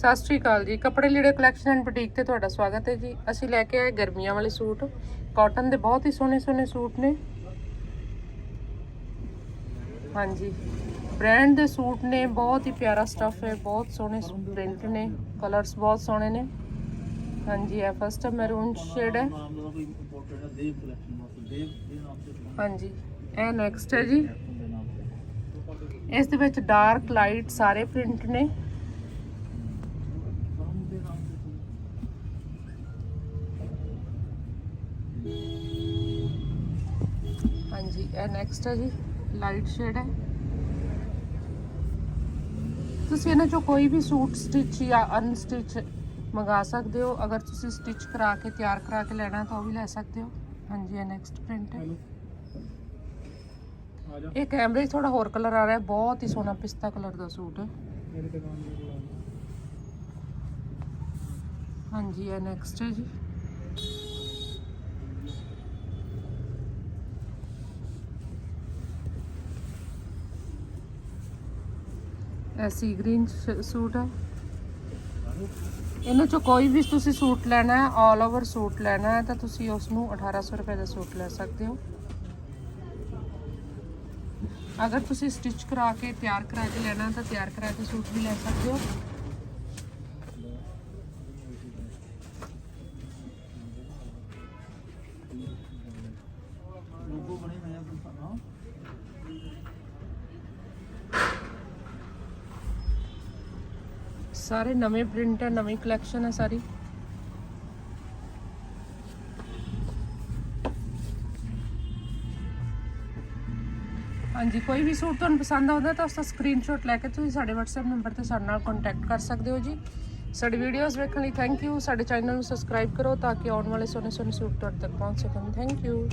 ਸਤਿ ਸ਼੍ਰੀ ਅਕਾਲ ਜੀ। ਕੱਪੜੇ ਲੀੜੇ ਕਲੈਕਸ਼ਨ ਐਂਡ ਬੁਟੀਕ ਤੇ ਤੁਹਾਡਾ ਸਵਾਗਤ ਹੈ ਜੀ। ਅਸੀਂ ਲੈ ਕੇ ਆਏ ਗਰਮੀਆਂ ਵਾਲੇ ਸੂਟ। ਕਾਟਨ ਦੇ ਬਹੁਤ ਹੀ ਸੋਹਣੇ ਸੋਹਣੇ ਸੂਟ ਨੇ। ਹਾਂਜੀ। ਬ੍ਰਾਂਡ ਦੇ ਸੂਟ ਨੇ, ਬਹੁਤ ਹੀ ਪਿਆਰਾ ਸਟੱਫ ਹੈ, ਬਹੁਤ ਸੋਹਣੇ ਪ੍ਰਿੰਟ ਨੇ ਕਲਰਸ ਬਹੁਤ ਸੋਹਣੇ ਨੇ। ਹਾਂਜੀ, ਇਹ ਫਸਟ ਮੈਰੂਨ ਸ਼ੇਡ ਹੈ। ਹਾਂਜੀ, ਇਹ ਨੈਕਸਟ ਹੈ ਜੀ। ਇਸ ਦੇ ਵਿੱਚ ਡਾਰਕ ਲਾਈਟ ਸਾਰੇ ਪ੍ਰਿੰਟ ਨੇ। ਨੈਕਸਟ ਹੈ ਜੀ ਲਾਈਟ ਸ਼ੇਡ ਹੈ ਤੁਸੀਂ ਇਹਨਾਂ ਚੋਂ ਕੋਈ ਵੀ ਸੂਟ ਸਟਿਚ ਜਾਂ ਅਨਸਟਿਚ ਮੰਗਾ ਸਕਦੇ ਹੋ ਅਗਰ ਤੁਸੀਂ ਸਟਿਚ ਕਰਾ ਕੇ ਤਿਆਰ ਕਰਾ ਕੇ ਲੈਣਾ ਤਾਂ ਉਹ ਵੀ ਲੈ ਸਕਦੇ ਹੋ ਹਾਂਜੀ ਇਹ ਨੈਕਸਟ ਪ੍ਰਿੰਟ ਹੈ ਹੈਲੋ ਆ ਜਾ ਇਹ ਕੈਮਰੇ 'ਚ ਥੋੜਾ ਹੋਰ ਕਲਰ ਆ ਰਿਹਾ ਹੈ ਬਹੁਤ ਹੀ ਸੋਹਣਾ ਪਿਸਤਾ ਕਲਰ ਦਾ ਸੂਟ ਹੈ ਮੇਰੇ ਦੁਕਾਨ ਦੇ ਕੋਲ ਹਾਂਜੀ ਇਹ ਨੈਕਸਟ ਹੈ ਜੀ ਇਹ ਸੀ ਗ੍ਰੀਨ ਸੂਟ ਹੈ। ਇਹਨਾਂ ਚੋਂ ਕੋਈ ਵੀ ਤੁਸੀਂ ਸੂਟ ਲੈਣਾ ਹੈ 올 ਓਵਰ ਸੂਟ ਲੈਣਾ ਹੈ, ਤਾਂ ਤੁਸੀਂ ਉਸ ਨੂੰ 1800 ਰੁਪਏ ਦਾ ਸੂਟ ਲੈ ਸਕਦੇ ਹੋ। ਅਗਰ ਤੁਸੀਂ ਸਟਿਚ ਕਰਾ ਕੇ ਤਿਆਰ ਕਰਾ ਕੇ ਲੈਣਾ ਤਾਂ ਤਿਆਰ ਕਰਾ ਕੇ ਸੂਟ ਵੀ ਲੈ ਸਕਦੇ ਹੋ। ਸਾਰੇ ਨਵੇਂ ਪ੍ਰਿੰਟ ਹੈ, ਨਵੀਂ ਕਲੈਕਸ਼ਨ ਹੈ ਸਾਰੀ। ਹਾਂਜੀ, ਕੋਈ ਵੀ ਸੂਟ ਤੁਹਾਨੂੰ ਪਸੰਦ ਆਉਂਦਾ ਤਾਂ ਉਸ ਦਾ ਸਕਰੀਨਸ਼ਾਟ ਲੈ ਕੇ ਤੁਸੀਂ ਸਾਡੇ WhatsApp ਨੰਬਰ ਤੇ ਸਾਡੇ ਨਾਲ ਕੰਟੈਕਟ ਕਰ ਸਕਦੇ ਹੋ ਜੀ। ਸਾਡੀ ਵੀਡੀਓਜ਼ ਵੇਖਣ ਲਈ ਥੈਂਕ ਯੂ ਸਾਡੇ ਚੈਨਲ ਨੂੰ ਸਬਸਕ੍ਰਾਈਬ ਕਰੋ ਤਾਂ ਕਿ ਆਉਣ ਵਾਲੇ ਸੋਹਣੇ ਸੋਹਣੇ ਸੂਟ ਤੁਹਾਡੇ ਤੱਕ ਪਹੁੰਚ ਸਕਣ। Thank you